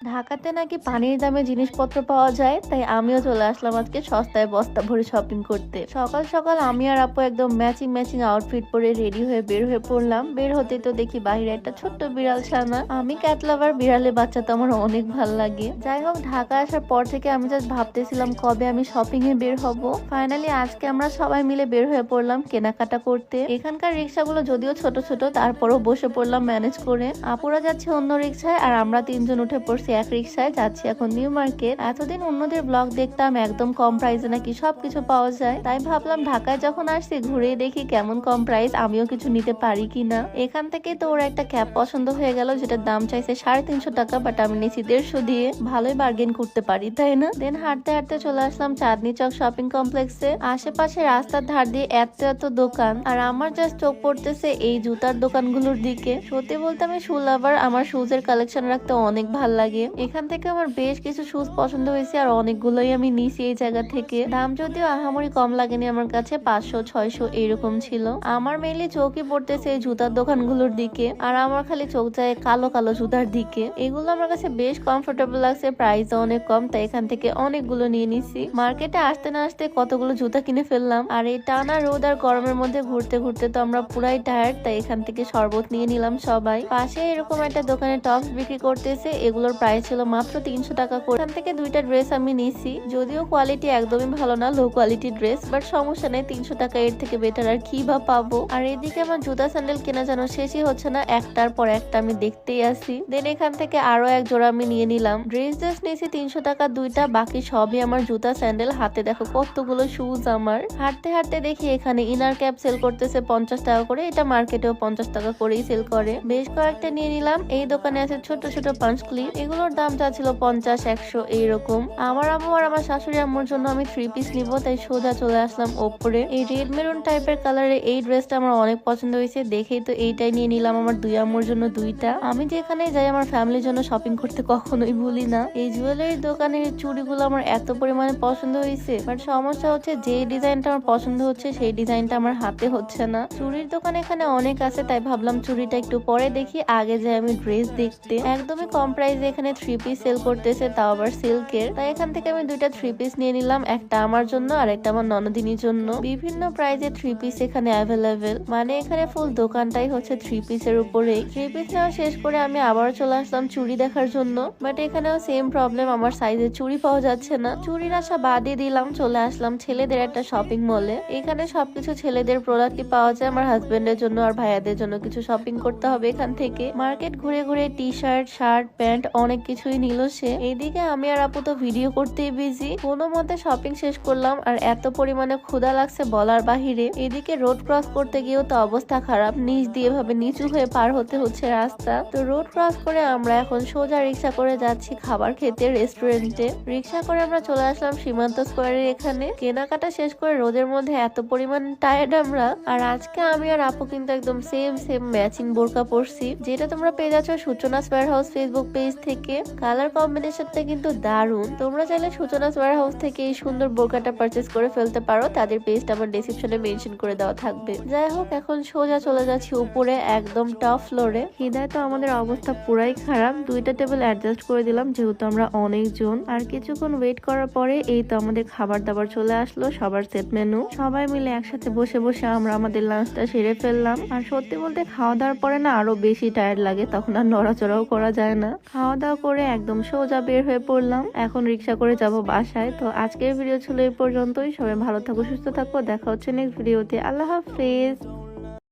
ঢাকাতে নাকি পানির দামে জিনিসপত্র পাওয়া যায়, তাই আমিও চলে আসলাম আজকে সস্তায় বস্তা ভরে শপিং করতে। সকাল সকাল আমি আর আপু একদম ম্যাচিং ম্যাচিং আউটফিট পরে রেডি হয়ে বের হয়ে পড়লাম। বের হতে তো দেখি বাইরে একটা ছোট্ট বিড়াল ছানা। আমি ক্যাটলাভার বিড়ালে বাচ্চা তো আমার অনেক ভালো লাগে। যাই হোক, ঢাকা আসার পর থেকে আমি জাস্ট ভাবতেছিলাম কবে আমি শপিং এ বের হব। ফাইনালি আজকে আমরা সবাই মিলে বের হয়ে পড়লাম কেনাকাটা করতে। এখানকার রিক্সাগুলো যদিও ছোট ছোট, তারপরও বসে পড়লাম ম্যানেজ করে। আপুরা যাচ্ছে অন্য রিক্সায় আর আমরা তিনজন উঠে পড়ছি এক রিক্সায় যাচ্ছি এখন নিউ মার্কেট। এতদিন অন্যদের ব্লগ দেখতাম, একদম কম প্রাইসে নাকি সবকিছু পাওয়া যায়। তাই ভাবলাম ঢাকায় যখন আসছি ঘুরে দেখি কেমন কম প্রাইস আমিও কিছু নিতে পারি কিনা। এখান থেকে তো ওর একটা ক্যাব পছন্দ হয়ে গেল, যেটার দাম চাইছে সাড়ে তিনশো টাকা বাট আমি নিয়েছি দেড়শো দিয়ে। ভালোই বার্গেন করতে পারি, তাই না? দেন হাঁটতে হাঁটতে চলে আসলাম চাঁদনি চক শপিং কমপ্লেক্সে আশেপাশে রাস্তার ধার দিয়ে এত এত দোকান, আর আমার জাস্ট চোখ পড়তেছে এই জুতার দোকানগুলোর দিকে। সত্যি বলতে আমি শু লাভার আমার শুজের কালেকশন রাখতে অনেক ভালো লাগে। এখান থেকে আমার বেশ কিছু শুজ পছন্দ হয়েছে আর অনেকগুলোই আমি নিছি এই জায়গা থেকে। দাম যদিও আহামরি কম লাগেনি আমার কাছে, পাঁচশো, ছয়শো এরকম ছিল। আমার মেনলি চোখই পড়তেছে এই জুতার দোকানগুলোর দিকে আর আমার খালি চোখ যায় কালো কালো জুতার দিকে। এগুলো আমার কাছে বেশ কমফোর্টেবল লাগছে প্রাইসও অনেক কম, তাই এখান থেকে অনেকগুলো নিয়ে নিছি। মার্কেটে আসতে না আসতে কতগুলো জুতা কিনে ফেললাম আর এই টানা রোদ আর গরমের মধ্যে ঘুরতে ঘুরতে তো আমরা পুরাই টায়ার্ড তাই এখান থেকে শরবত নিয়ে নিলাম সবাই। পাশে এরকম একটা দোকানে টপস বিক্রি করতেছে, এগুলোর প্রাইস ছিল মাত্র তিনশো টাকা করে। এখান থেকে দুইটা ড্রেস আমি নিছি। যদিও কোয়ালিটি একদমই ভালো না লো কোয়ালিটি ড্রেস বাট সমস্যা নেই, তিনশো টাকা এর থেকে বেটার আর কি বা পাবো। আর এদিকে আমার জুতা স্যান্ডেল কেনা যেন শেষই হচ্ছে না, একটার পর একটা আমি দেখতেই আসি। দেন এখান থেকে আরও এক জোড়া আমি নিয়ে নিলাম। ড্রেস ড্রেস নিয়েছি তিনশো টাকা, দুইটা, বাকি সবই আমার জুতা স্যান্ডেল হাতে দেখো কতগুলো শুজ আমার। হাঁটতে হাঁটতে দেখি এখানে ইনার ক্যাপ সেল করতেছে পঞ্চাশ টাকা করে, এটা মার্কেটেও পঞ্চাশ টাকা করেই সেল করে। বেশ কয়েকটা নিয়ে নিলাম। এই দোকানে আছে ছোট ছোট পাঁচ ক্লিপ এগুলোর দাম চা ছিল পঞ্চাশ, একশো এইরকম। আমার আম্মু আর আমার শাশুড়ি আম্মুর জন্য আমি থ্রি পিস নিব, তাই সোজা চলে আসলাম ওপরে। এই রেড মেরুন টাইপের কালারে এই ড্রেসটা আমার অনেক পছন্দ হয়েছে। দেখেই তো এইটাই নিয়ে নিলাম আমার দুই আম্মুর জন্য দুইটা। আমি যেখানে যাই, আমার ফ্যামিলির জন্য শপিং করতে কখনোই ভুলি না। এই জুয়েলারি দোকানের চুড়িগুলো আমার এত পরিমাণে পছন্দ হয়েছে। বাট সমস্যা হচ্ছে যে ডিজাইনটা আমার পছন্দ হচ্ছে, সেই ডিজাইনটা আমার হাতে হচ্ছে না। চুড়ির দোকান এখানে অনেক আছে, তাই ভাবলাম চুড়িটা একটু পরে দেখি, আগে যাই আমি ড্রেস দেখতে। একদমই কম প্রাইসে এখানে থ্রি পিস সেল করতেছে, তাও আবার সিল্কের তাই এখান থেকে আমি দুইটা থ্রি পিস নিয়ে নিলাম, একটা আমার জন্য আর একটা আমার ননদিনীর জন্য। বিভিন্ন প্রাইজে থ্রি পিস এখানে অ্যাভেলেবেল মানে এখানে ফুল দোকানটাই হচ্ছে থ্রি পিসের উপরে। থ্রি পিস নেওয়া শেষ করে আমি আবারও চলে আসলাম চুড়ি দেখার জন্য। বাট এখানেও সেম প্রবলেম আমার সাইজের চুড়ি পাওয়া যাচ্ছে না। চুড়ির আশা বাদই দিলাম, চলে আসলাম ছেলেদের একটা শপিং মলে এখানে সবকিছু ছেলেদের প্রোডাক্টই পাওয়া যায়, আমার হাজবেন্ডের জন্য আর ভাইয়াদের জন্য কিছু শপিং করতে হবে এখান থেকে। মার্কেট ঘুরে ঘুরে টি শার্ট শার্ট প্যান্ট অনেক কিছুই নিল সে। এইদিকে আমি আর আপু তো ভিডিও করতেই বিজি কোনো মতে শপিং শেষ করলাম আর এত পরিমাণে ক্ষুধা লাগছে বলার বাহিরে। এদিকে রোড ক্রস করতে গিয়েও তো অবস্থা খারাপ। নিচ দিয়ে ভাবে নিচু হয়ে পার হতে হচ্ছে রাস্তা। তো রোড ক্রস করে আমরা এখন সোজা রিক্সা করে যাচ্ছি খাবার খেতে রেস্টুরেন্টে রিক্সা করে আমরা চলে আসলাম সীমান্ত স্কোয়ারের এখানে। কেনাকাটা শেষ করে রোদের মধ্যে এত পরিমাণ টায়ার্ড আমরা। আর আজকে আমি আর আপু কিন্তু একদম সেম সেম ম্যাচিং বোরকা পরছি। যেটা তোমরা পেয়ে যাচ্ছ Suchana square house Facebook page থেকে। কালার কম্বিনেশনটা কিন্তু দারুণ। তোমরা চাইলে সূচনা স্কোয়ার হাউস থেকে এই সুন্দর বোরকাটা পারচেস করে ফেলতে পারো। তাদের পেজটা আমার ডিসক্রিপশনে মেনশন করে দেওয়া থাকবে। যাই হোক, এখন সোজা চলে যাচ্ছি উপরে, একদম টপ ফ্লোরে খিদায় তো আমাদের অবস্থা পুরাই খারাপ। দুইটা টেবিল অ্যাডজাস্ট করে দিলাম, যেহেতু আমরা অনেকজন। আর কিছুক্ষণ ওয়েট করার পরে এই তো আমাদের খাবার দাবার চলে আসলো, সবার সেট মেনু সবাই মিলে একসাথে বসে বসে আমরা আমাদের লাঞ্চটা সেরে ফেললাম। আর সত্যি বলতে খাওয়া দাওয়ার পরে না আরও বেশি টায়ার্ড লাগে, তখন আর নড়াচড়াও করা যায় না। খাওয়া দাওয়া করে একদম সোজা বের হয়ে পড়লাম। এখন রিক্সা করে যাব বাসায়। তো আজকের ভিডিও ছিল এই পর্যন্তই। সবাই ভালো থাকো, সুস্থ থাকো। দেখা হচ্ছে নেক্সট ভিডিওতে আল্লাহ হাফেজ।